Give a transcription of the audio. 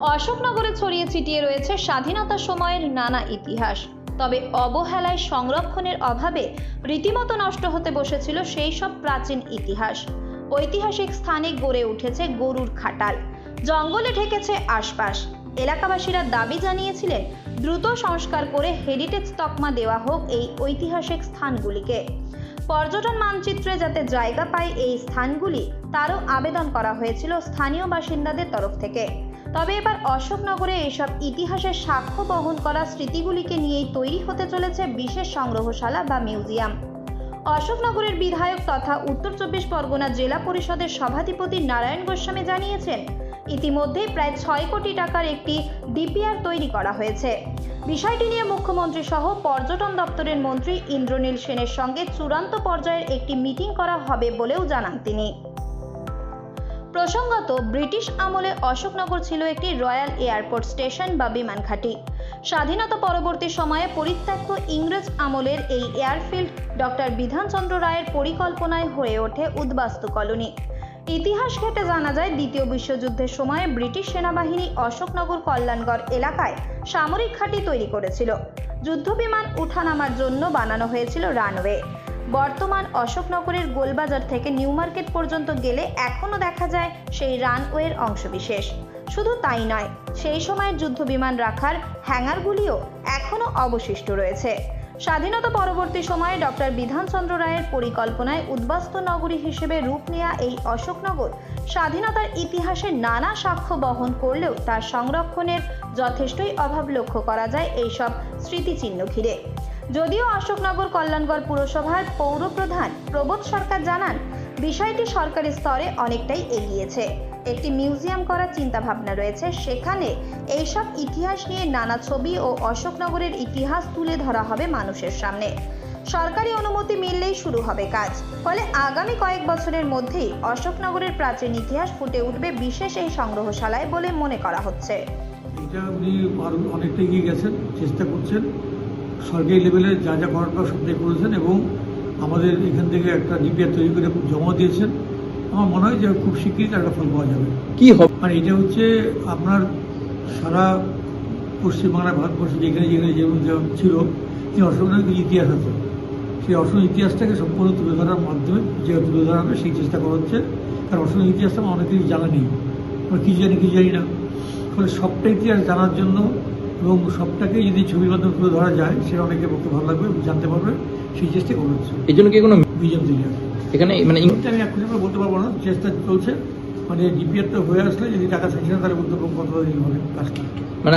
অশোকনগরে ছড়িয়ে ছিটিয়ে রয়েছে স্বাধীনতা সময়ের নানা ইতিহাস। তবে অবহেলায় সংরক্ষণের অভাবে রীতিমতো নষ্ট হতে বসেছিল সেই সব প্রাচীন ইতিহাস। ঐতিহাসিক স্থানে গড়ে উঠেছে গরুর খাটাল। জঙ্গলে ঢেকেছে আশপাশ। এলাকাবাসীরা দাবি জানিয়েছিলেন, দ্রুত সংস্কার করে হেরিটেজ তকমা দেওয়া হোক এই ঐতিহাসিক স্থানগুলিকে। পর্যটন মানচিত্রে যাতে জায়গা পায় এই স্থানগুলি, তারও আবেদন করা হয়েছিল স্থানীয় বাসিন্দাদের তরফ থেকে। তবে এবার অশোকনগরে এসব ইতিহাসের সাক্ষ্য বহন করা স্মৃতিগুলিকে নিয়েই তৈরি হতে চলেছে বিশেষ সংগ্রহশালা বা মিউজিয়াম। অশোকনগরের বিধায়ক তথা উত্তর চব্বিশ পরগনা জেলা পরিষদের সভাধিপতি নারায়ণ গোস্বামী জানিয়েছেন ইতিমধ্যেই প্রায় ছয় কোটি টাকার একটি ডিপিআর তৈরি করা হয়েছে। বিষয়টি নিয়ে মুখ্যমন্ত্রী সহ পর্যটন দপ্তরের মন্ত্রী ইন্দ্রনীল সেনের সঙ্গে চূড়ান্ত পর্যায়ের একটি মিটিং করা হবে বলেও জানান তিনি। প্রসঙ্গত, ব্রিটিশ আমলে অশোকনগর ছিল একটি রয়্যাল এয়ারপোর্ট স্টেশন বা বিমান ঘাঁটি। স্বাধীনতা পরবর্তী সময়ে পরিত্যক্ত ইংরেজ আমলের এই এয়ারফিল্ড ডক্টর বিধানচন্দ্র রায়ের পরিকল্পনায় হয়ে ওঠে উদ্বাস্তু কলোনি। ইতিহাস ঘেটে জানা যায়, দ্বিতীয় বিশ্বযুদ্ধের সময়ে ব্রিটিশ সেনাবাহিনী অশোকনগর কল্যাণগড় এলাকায় সামরিক ঘাঁটি তৈরি করেছিল। যুদ্ধ যুদ্ধবিমান উঠানামার জন্য বানানো হয়েছিল রানওয়ে। বর্তমান অশোকনগরের গোলবাজার থেকে নিউ মার্কেট পর্যন্ত গেলে এখনও দেখা যায় সেই রানওয়ের অংশবিশেষ। শুধু তাই নয়, সেই সময়ের যুদ্ধবিমান রাখার হ্যাঙ্গারগুলিও এখনও অবশিষ্ট রয়েছে। স্বাধীনতা পরবর্তী সময়ে ডক্টর বিধানচন্দ্র রায়ের পরিকল্পনায় উদ্বাস্ত নগরী হিসেবে রূপ নেয়া এই অশোকনগর স্বাধীনতার ইতিহাসে নানা সাক্ষ্য বহন করলেও তার সংরক্ষণের যথেষ্টই অভাব লক্ষ্য করা যায় এইসব স্মৃতিচিহ্ন ঘিরে। যদিও অশোকনগর কল্যাণগড় পুরসভার পৌরপ্রধান প্রবোধ সরকার জানান, বিষয়টি সরকারি স্তরে অনেকটাই এগিয়েছে। একটি মিউজিয়াম করার চিন্তাভাবনা রয়েছে। সেখানে এইসব ইতিহাস নিয়ে নানা ছবি ও অশোকনগরের ইতিহাস তুলে ধরা হবে মানুষের সামনে। সরকারি অনুমতি মিললেই শুরু হবে কাজ। ফলে আগামী কয়েক বছরের মধ্যেই অশোকনগরের প্রাচীন ইতিহাস ফুটে উঠবে বিশেষ এই সংগ্রহশালায় বলে মনে করা হচ্ছে। এটা উনি অনেকটা এগিয়ে গেছেন, চেষ্টা করছেন। সরকারি লেভেলে যা যা করার দরকার সবটাই করেছেন এবং আমাদের এখান থেকে একটা ডিপিআর তৈরি করে খুব জমা দিয়েছেন। আমার মনে হয় যে খুব শিগগিরই তার একটা ফল পাওয়া যাবে। কি হবে? আর এটা হচ্ছে আপনার সারা পশ্চিমবাংলা ভারতবর্ষে যেখানে যেখানে যেমন যেমন ছিল এই অসমের কিছু ইতিহাস আছে। সেই অসমের ইতিহাসটাকে সম্পূর্ণ তুলে ধরার মাধ্যমে যে তুলে ধরা হবে সেই চেষ্টা করা হচ্ছে। কারণ অসমের ইতিহাসটা আমার অনেক কিছু জানা নেই। আমরা কী জানি কী জানি না। ফলে সবটা ইতিহাস জানার জন্য এবং সবটাকে যদি ছবির মাধ্যমে তুলে ধরা যায় সেটা অনেকে পক্ষে ভালো লাগবে জানতে পারবে। সেই চেষ্টা করা হচ্ছে এই জন্য কি কোনো মিউজিয়াম তৈরি হবে এখানে মানে আমি এখন আমরা বলতে পারব না চেষ্টা চলছে। মানে ডিপিআরটা হয়ে আসলে যদি টাকা থাকছে না তাহলে বলতে পারব কত দিন হবে কাজটা মানে